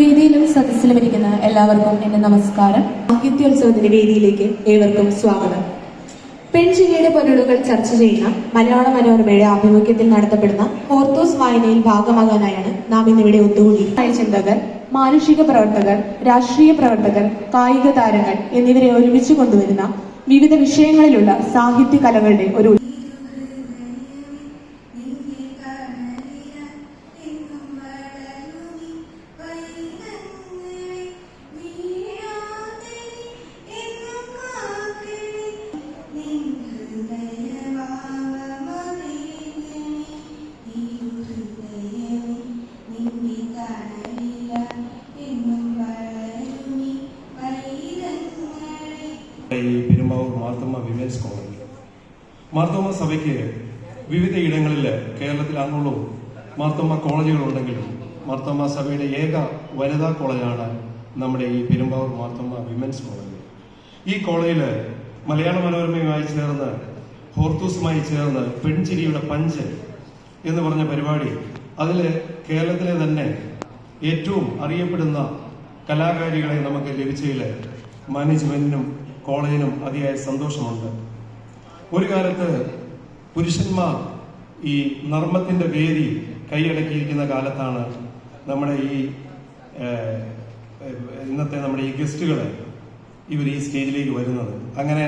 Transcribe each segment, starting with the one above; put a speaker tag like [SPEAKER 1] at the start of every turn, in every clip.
[SPEAKER 1] വേദിയിലും സദസ്സിലും ഇരിക്കുന്ന എല്ലാവർക്കും എന്റെ നമസ്കാരം. സാഹിത്യോത്സവത്തിന്റെ വേദിയിലേക്ക് ഏവർക്കും സ്വാഗതം. പെൺചിരിയുടെ പൊരുളുകൾ ചർച്ച ചെയ്യുന്ന മലയാള മനോരമയുടെ ആഭിമുഖ്യത്തിൽ നടത്തപ്പെടുന്ന ഓർത്തോസ് വായനയിൽ ഭാഗമാകാനായാണ് നാം ഇന്നിവിടെ ഒത്തുകൂടി ചിന്തകർ മാനുഷിക പ്രവർത്തകർ രാഷ്ട്രീയ പ്രവർത്തകർ കായിക താരങ്ങൾ എന്നിവരെ ഒരുമിച്ച് കൊണ്ടുവരുന്ന വിവിധ വിഷയങ്ങളിലുള്ള സാഹിത്യ കലകളുടെ ഒരു
[SPEAKER 2] മാർത്തമ്മ വിമൻസ് കോളേജ് മാർത്തോമ സഭയ്ക്ക് വിവിധ ഇടങ്ങളിൽ കേരളത്തിൽ അങ്ങോളവും മാർത്തമ്മ കോളേജുകളുണ്ടെങ്കിലും മാർത്തോമ സഭയുടെ ഏക വനിതാ കോളേജാണ് നമ്മുടെ ഈ പെരുമ്പാവൂർ മാർത്തോമ വിമൻസ് കോളേജ് ഈ കോളേജിൽ മലയാള മനോരമയുമായി ചേർന്ന് ഹോർത്തൂസുമായി ചേർന്ന് പെൺചിരിയുടെ പഞ്ച് എന്ന് പറഞ്ഞ പരിപാടി അതിൽ കേരളത്തിലെ തന്നെ ഏറ്റവും അറിയപ്പെടുന്ന കലാകാരികളെ നമുക്ക് ലഭിച്ചതിൽ മാനേജ്മെന്റിനും കോളേജിനും അതിയായ സന്തോഷമുണ്ട്. ഒരു കാലത്ത് പുരുഷന്മാർ ഈ നർമ്മത്തിന്റെ വേദി കൈയടക്കിയിരിക്കുന്ന കാലത്താണ് നമ്മുടെ ഈ ഇന്നത്തെ നമ്മുടെ ഈ ഗസ്റ്റുകൾ ഇവർ ഈ സ്റ്റേജിലേക്ക് വരുന്നത്. അങ്ങനെ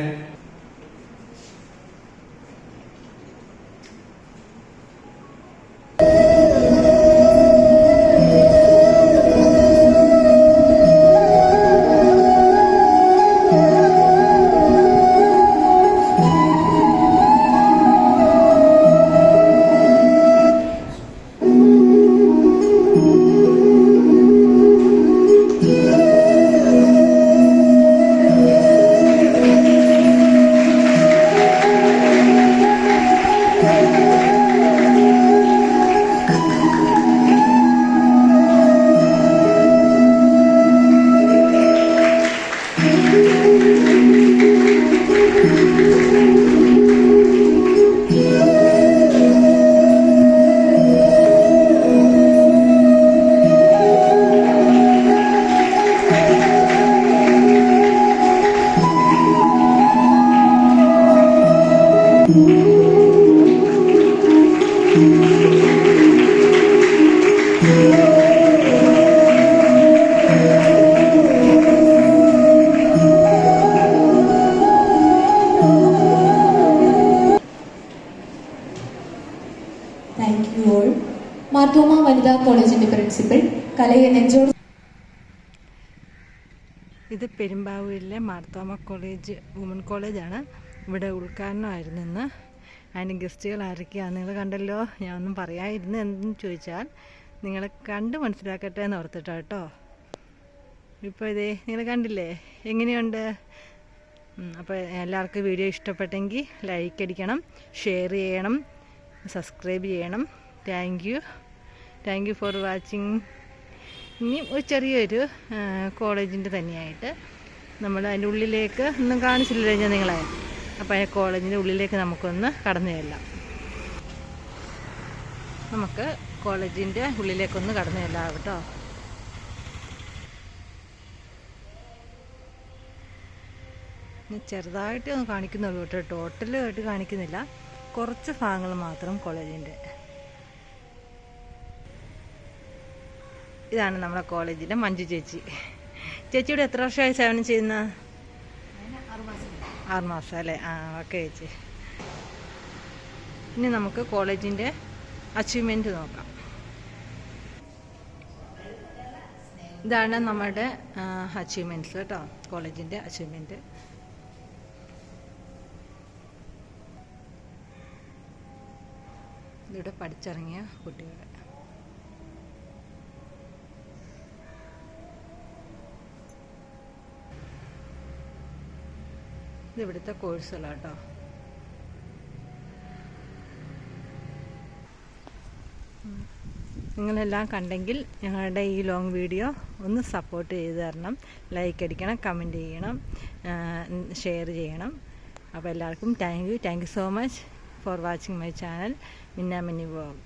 [SPEAKER 3] ഇത് പെരുമ്പാവൂരിലെ മാർത്തോമ കോളേജ് വുമൺ കോളേജാണ് ഇവിടെ ഉദ്ഘാടനമായിരുന്നു ഇന്ന്. അതിന്റെ ഗസ്റ്റുകൾ ആരൊക്കെയാണ് നിങ്ങൾ കണ്ടല്ലോ. ഞാൻ ഒന്നും പറയാതിരുന്നു എന്തെന്ന് ചോദിച്ചാൽ നിങ്ങൾ കണ്ട് മനസ്സിലാക്കട്ടെ എന്ന് ഓർത്തിട്ടോ കേട്ടോ. ഇപ്പോൾ ഇതേ നിങ്ങൾ കണ്ടില്ലേ? എങ്ങനെയുണ്ട്? അപ്പോൾ എല്ലാവർക്കും വീഡിയോ ഇഷ്ടപ്പെട്ടെങ്കിൽ ലൈക്ക് അടിക്കണം ഷെയർ ചെയ്യണം സബ്സ്ക്രൈബ് ചെയ്യണം. Thank you thank you for watching ഇനിയും ഒരു ചെറിയൊരു കോളേജിന്റെ തന്നെയായിട്ട് നമ്മൾ അതിന്റെ ഉള്ളിലേക്ക് ഒന്നും കാണിച്ചില്ലല്ലോ ഞാൻ നിങ്ങളെ. ആ കോളേജിന്റെ ഉള്ളിലേക്ക് നമുക്കൊന്ന് കടന്നു ചെല്ലാം. നമുക്ക് കോളേജിന്റെ ഉള്ളിലേക്കൊന്ന് കടന്നു ചെല്ലാം കേട്ടോ. ചെറുതായിട്ട് ഒന്ന് കാണിക്കുന്നുള്ളൂ കേട്ടോ. ടോട്ടലായിട്ട് കാണിക്കുന്നില്ല. കുറച്ച് ഭാഗങ്ങൾ മാത്രം കോളേജിന്റെ ഇതാണ് നമ്മുടെ കോളേജിലെ മഞ്ജു ചേച്ചി. ചേച്ചിയുടെ എത്ര വർഷമായി സേവനം ചെയ്യുന്ന? ആറ് മാസം അല്ലേ? ആ ഓക്കെ ചേച്ചി. ഇനി നമുക്ക് കോളേജിന്റെ അച്ചീവ്മെന്റ് നോക്കാം. ഇതാണ് നമ്മുടെ അച്ചീവ്മെന്റ്സ് കേട്ടോ. കോളേജിന്റെ അച്ചീവ്മെന്റ് ഇവിടെ പഠിച്ചിറങ്ങിയ കുട്ടികൾ ഇത് ഇവിടുത്തെ കോഴ്സുകളാണ് കേട്ടോ നിങ്ങളെല്ലാം കണ്ടെങ്കിൽ ഞങ്ങളുടെ ഈ ലോങ് വീഡിയോ ഒന്ന് സപ്പോർട്ട് ചെയ്ത് തരണം. ലൈക്ക് അടിക്കണം കമന്റ് ചെയ്യണം ഷെയർ ചെയ്യണം. അപ്പോൾ എല്ലാവർക്കും thank you thank you so much for watching my channel Minnamini vlog